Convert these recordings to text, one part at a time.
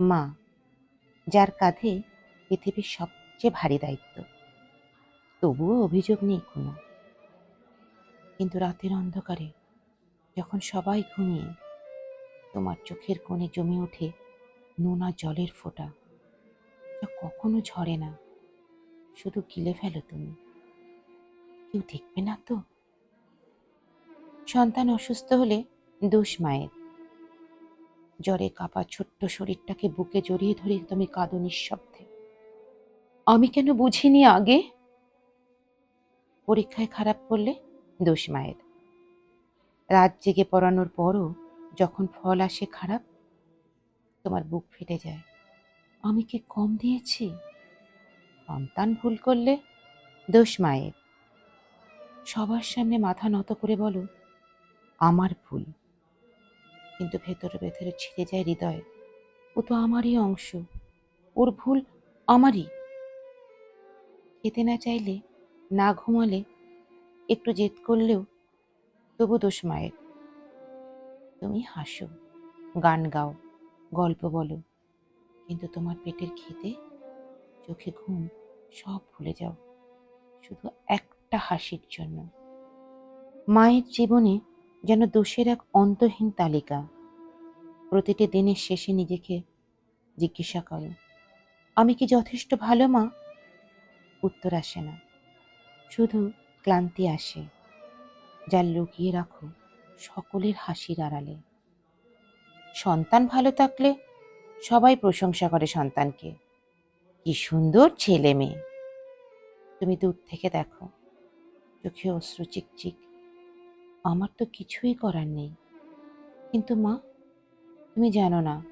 মা, যার কাঁধে পৃথিবীর সবচেয়ে ভারী দায়িত্ব। তবুও অভিযোগ নেই কোনো। কিন্তু রাতের অন্ধকারে যখন সবাই ঘুমিয়ে, তোমার চোখের কোণে জমে ওঠে নোনা জলের ফোঁটা। যা কখনো ঝরে না, শুধু গিলে ফেলো তুমি। কেউ দেখবে না তো? সন্তান অসুস্থ হলে দোষ মায়ের। জ্বরে কাপা ছোট্ট শরীরটাকে বুকে জড়িয়ে ধরে তুমি কাঁদো নিঃশব্দে। আমি কেন বুঝিনি আগে? পরীক্ষায় খারাপ করলে দোষ মায়ের। রাত জেগে পড়ানোর পরও যখন ফল আসে খারাপ, তোমার বুক ফেটে যায়। আমি কি কম দিয়েছি? সন্তান ভুল করলে দোষ মায়ের। সবার সামনে মাথা নত করে বলো, আমার ভুল। কিন্তু ভেতরে ভেতরে ছিঁড়ে যায় হৃদয়। ও তো আমারই অংশ। ওর ভুল আমারই। খেতে না চাইলে, না ঘুমালে, একটু জেদ করলেও তবু দোষ মায়ের। তুমি হাসো, গান গাও, গল্প বলো, কিন্তু তোমার পেটের খিদে চোখে ঘুম, সব ভুলে যাও। শুধু একটা হাসির জন্য। মায়ের জীবনে যেন দোষের এক অন্তহীন তালিকা। প্রতিটি দিনের শেষে নিজেকে জিজ্ঞাসা করো, আমি কি যথেষ্ট ভালো মা? উত্তর আসে না। শুধু ক্লান্তি আসে, যা লুকিয়ে রাখো সকলের হাসির আড়ালে। সন্তান ভালো থাকলে সবাই প্রশংসা করে সন্তানকে। কি সুন্দর ছেলে মেয়ে। তুমি দূর থেকে দেখো, চোখে অশ্রু চিকচিক। আমার তো কিছুই করার নেই। কিন্তু মা, তুমি জানো না,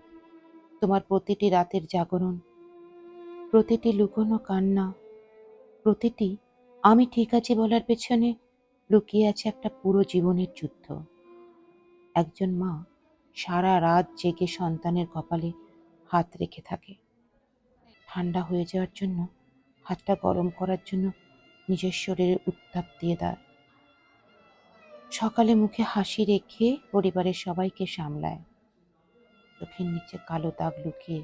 তোমার প্রতিটি রাতের জাগরণ, প্রতিটি লুকোনো কান্না, প্রতিটি আমি ঠিক আছি বলার পেছনে লুকিয়ে আছে একটা পুরো জীবনের যুদ্ধ। একজন মা সারা রাত জেগে সন্তানের কপালে হাত রেখে থাকে। ঠান্ডা হয়ে যাওয়ার জন্য, হাতটা গরম করার জন্য নিজের শরীরে উত্তাপ দিয়ে দেয়। সকালে মুখে হাসি রেখে পরিবারের সবাইকে সামলায়। চোখের নিচে কালো দাগ লুকিয়ে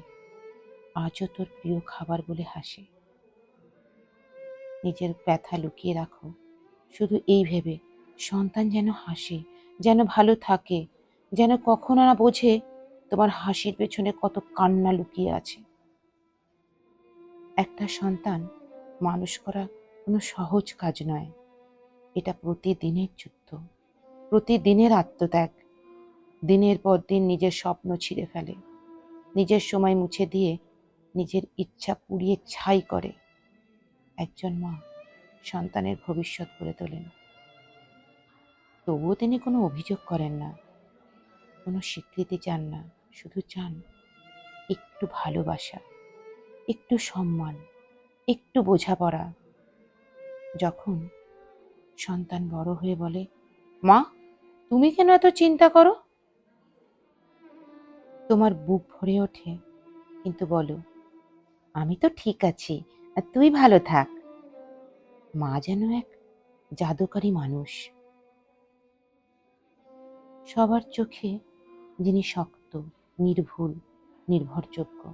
আজও তোর প্রিয় খাবার বলে হাসে। নিজের ব্যথা লুকিয়ে রাখো। শুধু এই ভেবে সন্তান যেন হাসে, যেন ভালো থাকে, যেন কখনো না বোঝে তোমার হাসির পেছনে কত কান্না লুকিয়ে আছে। একটা সন্তান মানুষ করা কোনো সহজ কাজ নয়। এটা প্রতিদিনের যুদ্ধ। প্রতিদিনের আত্মত্যাগ। দিনের পর দিন নিজের স্বপ্ন ছিঁড়ে ফেলে। নিজের সময় মুছে দিয়ে নিজের ইচ্ছা পুড়িয়ে ছাই করে। একজন মা সন্তানের ভবিষ্যৎ করে তোলেন। তবুও তিনি কোনো অভিযোগ করেন না। কোনো স্বীকৃতি চান না। শুধু চান একটু ভালোবাসা, একটু সম্মান, একটু বোঝাপড়া। যখন সন্তান বড় হয়ে বলে মা, তুমি কেন এত চিন্তা করো? তোমার বুক ভরে ওঠে, কিন্তু বলো, আমি তো ঠিক আছি, আর তুই ভালো থাক। মা যেন এক জাদুকারী মানুষ। সবার চোখে যিনি শক্ত, নির্ভুল, নির্ভরযোগ্য।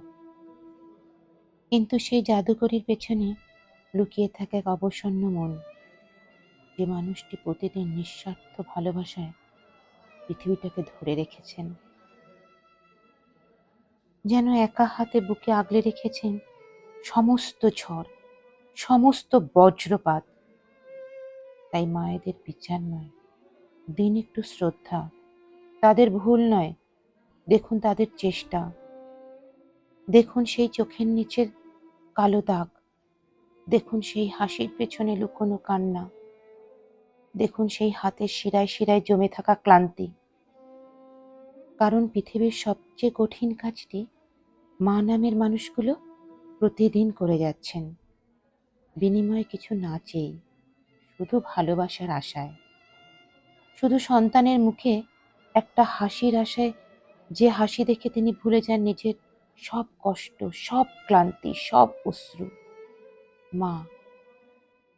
কিন্তু সেই জাদুকরীর পেছনে লুকিয়ে থাকে এক অবসন্ন মন। যে মানুষটি প্রতিদিন নিঃস্বার্থ ভালোবাসায় পৃথিবীটাকে ধরে রেখেছেন, যেন একা হাতে বুকে আগলে রেখেছেন সমস্ত ঝড়, সমস্ত বজ্রপাত। তাই মায়েদের বিচার নয়, দিন একটু শ্রদ্ধা, তাদের ভুল নয়, দেখুন তাদের চেষ্টা। দেখুন সেই চোখের নিচের কালো দাগ, দেখুন সেই হাসির পেছনে লুকোনো কান্না। দেখুন সেই হাতের শিরায় শিরায় জমে থাকা ক্লান্তি। কারণ পৃথিবীর সবচেয়ে কঠিন কাজটি মা নামের মানুষগুলো প্রতিদিন করে যাচ্ছেন। বিনিময়ে কিছু না চেয়েই শুধু ভালোবাসার আশায়। শুধু সন্তানের মুখে একটা হাসির আশায়, যে হাসি দেখে তিনি ভুলে যান নিজের সব কষ্ট, সব ক্লান্তি, সব অশ্রু। মা,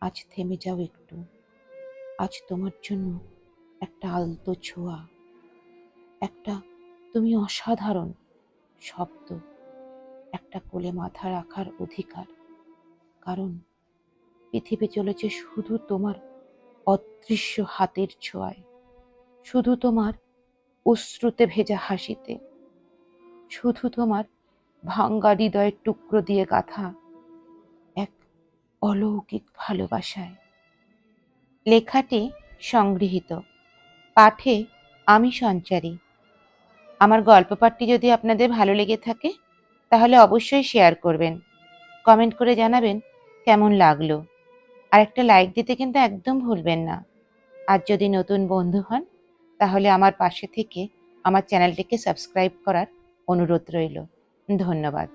আজ থেমে যাও একটু। আজ তোমার জন্য একটা আলতো ছোঁয়া। একটা তুমি অসাধারণ শব্দ। একটা কোলে মাথা রাখার অধিকার। কারণ পৃথিবী চলেছে শুধু তোমার অদৃশ্য হাতের ছোঁয়ায়। শুধু তোমার অশ্রুতে ভেজা হাসিতে। শুধু তোমার ভাঙ্গা হৃদয়ের টুকরো দিয়ে গাথা। এক অলৌকিক ভালোবাসায়। লেখাটি সংগৃহীত। পাঠে আমি সঞ্চারী। আমার গল্প পাঠটি যদি আপনাদের ভালো লেগে থাকে, তাহলে অবশ্যই শেয়ার করবেন। কমেন্ট করে জানাবেন কেমন লাগল। আর একটা লাইক দিতে কিন্তু একদম ভুলবেন না। আর যদি নতুন বন্ধু হন, তাহলে আমার পাশে থেকে আমার চ্যানেলটিকে সাবস্ক্রাইব করার অনুরোধ রইল। ধন্যবাদ।